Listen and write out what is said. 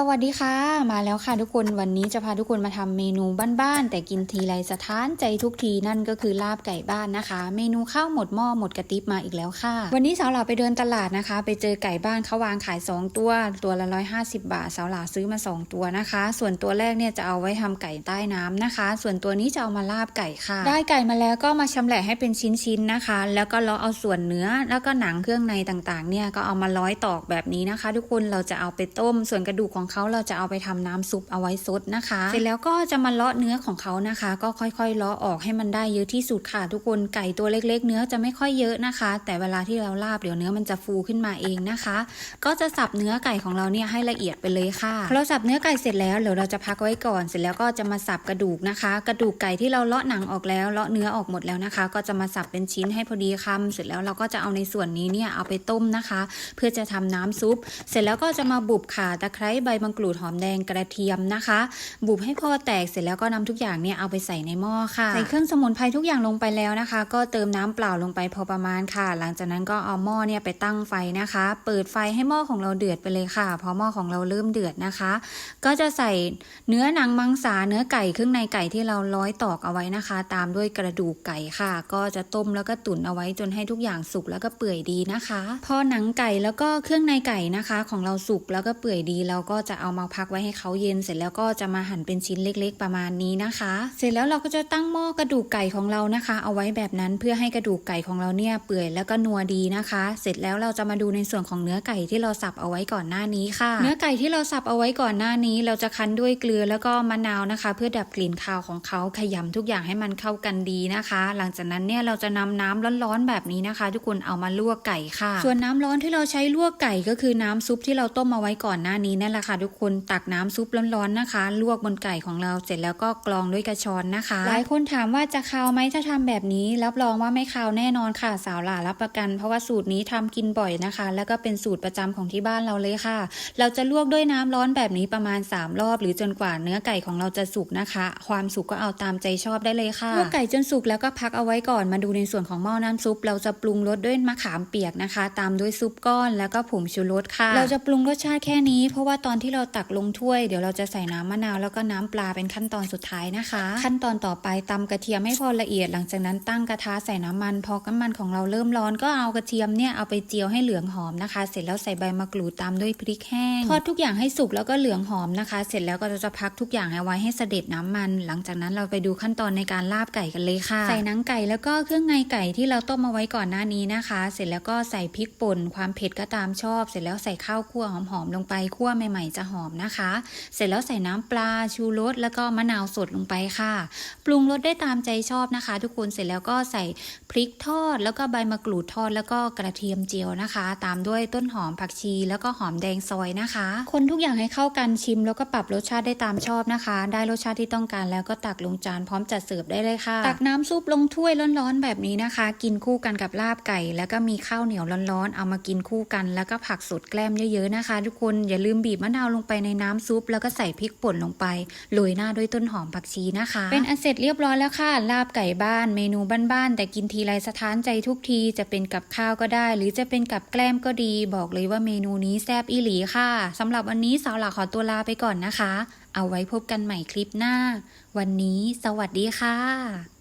สวัสดีค่ะ มาแล้วค่ะทุกคนวันนี้จะพาทุกคนมาทำเมนูบ้านๆแต่กินทีไรสถานใจทุกทีนั่นก็คือลาบไก่บ้านนะคะ เมนูข้าวหมดหม้อหมดกระติบมาอีกแล้วค่ะ วันนี้สาวหล่าไปเดินตลาดนะคะ ไปเจอไก่บ้านเขาวางขาย 2 ตัว ตัวละ 150 บาทสาวหล่าซื้อมา 2 ตัวนะคะ ส่วนตัวแรกเนี่ยจะเอาไว้ทำไก่ใต้น้ำนะคะ ส่วนตัวนี้จะเอามาลาบไก่ค่ะ ได้ไก่มาแล้วก็มาชำแหละให้เป็นชิ้นๆนะคะ แล้วก็เลาะเอาส่วนเนื้อแล้วก็หนังเครื่องในต่างๆ เนี่ยก็เอามาร้อยตอกแบบนี้นะคะ ทุกคนเราจะเอาไปต้มส่วนกระดูกของเขาเราจะเอาไปทำน้ำซุปเอาไว้ซดนะคะ เสร็จแล้วก็จะมาเลาะเนื้อของเขานะคะ ก็ค่อยๆเลาะออกให้มันได้เยอะที่สุดค่ะ ทุกคนไก่ตัวเล็ก ๆ เนื้อจะไม่ค่อยเยอะนะคะ แต่เวลาที่เราลาบเดี๋ยวเนื้อมันจะฟูขึ้นมาเองนะคะ ก็จะสับเนื้อไก่ของเราเนี่ยให้ละเอียดไปเลยค่ะพอเราสับเนื้อไก่เสร็จแล้วเดี๋ยวเราจะพักไว้ก่อน เสร็จแล้วก็จะมาสับกระดูกนะคะ กระดูกไก่ที่เราเลาะหนังออกแล้วเลาะเนื้อออกหมดแล้วนะคะ ก็จะมาสับเป็นชิ้นให้พอดีคำเสร็จแล้วเราก็จะเอาในส่วนนี้เนี่ยเอาไปต้มนะคะ เพื่อจะทำน้ำซุป เสร็จแล้วก็จะมาบุบข่าตะไคร้ใบใบมะกรูดหอมแดงกระเทียมนะคะ บุบให้พอแตกเสร็จแล้วก็นำทุกอย่างเนี่ยเอาไปใส่ในหม้อค่ะใส่เครื่องสมุนไพรทุกอย่างลงไปแล้วนะคะ ก็เติมน้ำเปล่าลงไปพอประมาณค่ะ หลังจากนั้นก็เอาหม้อเนี่ยไปตั้งไฟนะคะ เปิดไฟให้หม้อของเราเดือดไปเลยค่ะ พอหม้อของเราเริ่มเดือดนะคะ ก็จะใส่เนื้อหนังมังสาเนื้อไก่เครื่องในไก่ที่เราร้อยตอกเอาไว้นะคะ ตามด้วยกระดูกไก่ค่ะ ก็จะต้มแล้วก็ตุ๋นเอาไว้จนให้ทุกอย่างสุกแล้วก็เปื่อยดีนะคะ พอหนังไก่แล้วก็เครื่องในไก่นะคะ ของเราสุกแล้วก็เปื่อยดีเราก็จะเอามาพักไว้ให้เขาเย็น เสร็จแล้วก็จะมาหั่นเป็นชิ้นเล็ก ๆ ประมาณนี้นะคะ เสร็จแล้วเราก็จะตั้งหม้อกระดูกไก่ของเรานะคะ เอาไว้แบบนั้นเพื่อให้กระดูกไก่ของเราเนี่ยเปื่อยแล้วก็นัวดีนะคะ เสร็จแล้วเราจะมาดูในส่วนของเนื้อไก่ที่เราสับเอาไว้ก่อนหน้านี้ค่ะ เนื้อไก่ที่เราสับเอาไว้ก่อนหน้านี้ เราจะคั้นด้วยเกลือแล้วก็มะนาวนะคะ เพื่อดับกลิ่นคาวของเขาขยำทุกอย่างให้มันเข้ากันดีนะคะ หลังจากนั้นเนี่ยเราจะนำน้ำร้อนๆแบบนี้นะคะ ทุกคนเอามาลวกไก่ค่ะ ส่วนน้ำร้อนที่เราใช้ลวกไก่ก็คือน้ำซุปที่เราต้มเอาไว้ก่อนหน้านี้นั่นแหละค่ะทุกคนตักน้ำซุปร้อนๆนะคะ ลวกบนไก่ของเราเสร็จแล้วก็กรองด้วยกระชอนนะคะ หลายคนถามว่าจะคาวไหมถ้าทำแบบนี้ รับรองว่าไม่คาวแน่นอนค่ะสาวหล่ารับประกัน เพราะว่าสูตรนี้ทำกินบ่อยนะคะ แล้วก็เป็นสูตรประจำของที่บ้านเราเลยค่ะ เราจะลวกด้วยน้ำร้อนแบบนี้ประมาณ 3 รอบ หรือจนกว่าเนื้อไก่ของเราจะสุกนะคะ ความสุกก็เอาตามใจชอบได้เลยค่ะลวกไก่จนสุกแล้วก็พักเอาไว้ก่อนมาดูในส่วนของหม้อน้ำซุป เราจะปรุงรสด้วยมะขามเปียกนะคะ ตามด้วยซุปก้อนแล้วก็ผงชูรสค่ะ เราจะปรุงรสชาติแค่นี้ เพราะว่าตอนที่เราตักลงถ้วย เดี๋ยวเราจะใส่น้ำมะนาวแล้วก็น้ำปลาเป็นขั้นตอนสุดท้ายนะคะ ขั้นตอนต่อไปตำกระเทียมให้พอละเอียด หลังจากนั้นตั้งกระทะใส่น้ำมัน พอน้ำมันของเราเริ่มร้อนก็เอากระเทียมเนี่ยเอาไปเจียวให้เหลืองหอมนะคะ เสร็จแล้วใส่ใบมะกรูดตามด้วยพริกแห้งทอดทุกอย่างให้สุกแล้วก็เหลืองหอมนะคะ เสร็จแล้วก็จะพักทุกอย่างเอาไว้ให้เสด็จน้ำมัน หลังจากนั้นเราไปดูขั้นตอนในการลาบไก่กันเลยค่ะ ใส่หนังไก่แล้วก็เครื่องในไก่ที่เราต้มเอาไว้ก่อนหน้านี้นะคะ เสร็จแล้วก็ใส่พริกป่น ความเผ็ดก็ตามชอบ เสร็จแล้วใส่ข้าวคั่วหอมๆลงไปคั่วใหม่จะหอมนะคะ เสร็จแล้วใส่น้ำปลาชูรสแล้วก็มะนาวสดลงไปค่ะ ปรุงรสได้ตามใจชอบนะคะ ทุกคนเสร็จแล้วก็ใส่พริกทอด แล้วก็ใบมะกรูดทอดแล้วก็กระเทียมเจียวนะคะ ตามด้วยต้นหอมผักชี แล้วก็หอมแดงซอยนะคะ คนทุกอย่างให้เข้ากันชิม แล้วก็ปรับรสชาติได้ตามชอบนะคะ ได้รสชาติที่ต้องการแล้วก็ตักลงจานพร้อมจัดเสิร์ฟได้เลยค่ะ ตักน้ำซุปลงถ้วยร้อนๆแบบนี้นะคะ กินคู่กันกับลาบไก่ แล้วก็มีข้าวเหนียวร้อนๆเอามากินคู่กัน แล้วก็ผักสดแกล้มเยอะๆนะคะ ทุกคนอย่าลืมบีบมะนาวลงไปในน้ำซุป แล้วก็ใส่พริกป่นลงไปโรยหน้าด้วยต้นหอมผักชีนะคะ เป็นอันเสร็จเรียบร้อยแล้วค่ะ ลาบไก่บ้าน เมนูบ้านๆแต่กินทีไรสะท้านใจทุกทีจะเป็นกับข้าวก็ได้ หรือจะเป็นกับแกล้มก็ดี บอกเลยว่าเมนูนี้แซ่บอีหลีค่ะสำหรับวันนี้สาวหลักขอตัวลาไปก่อนนะคะ เอาไว้พบกันใหม่คลิปหน้า วันนี้ สวัสดีค่ะ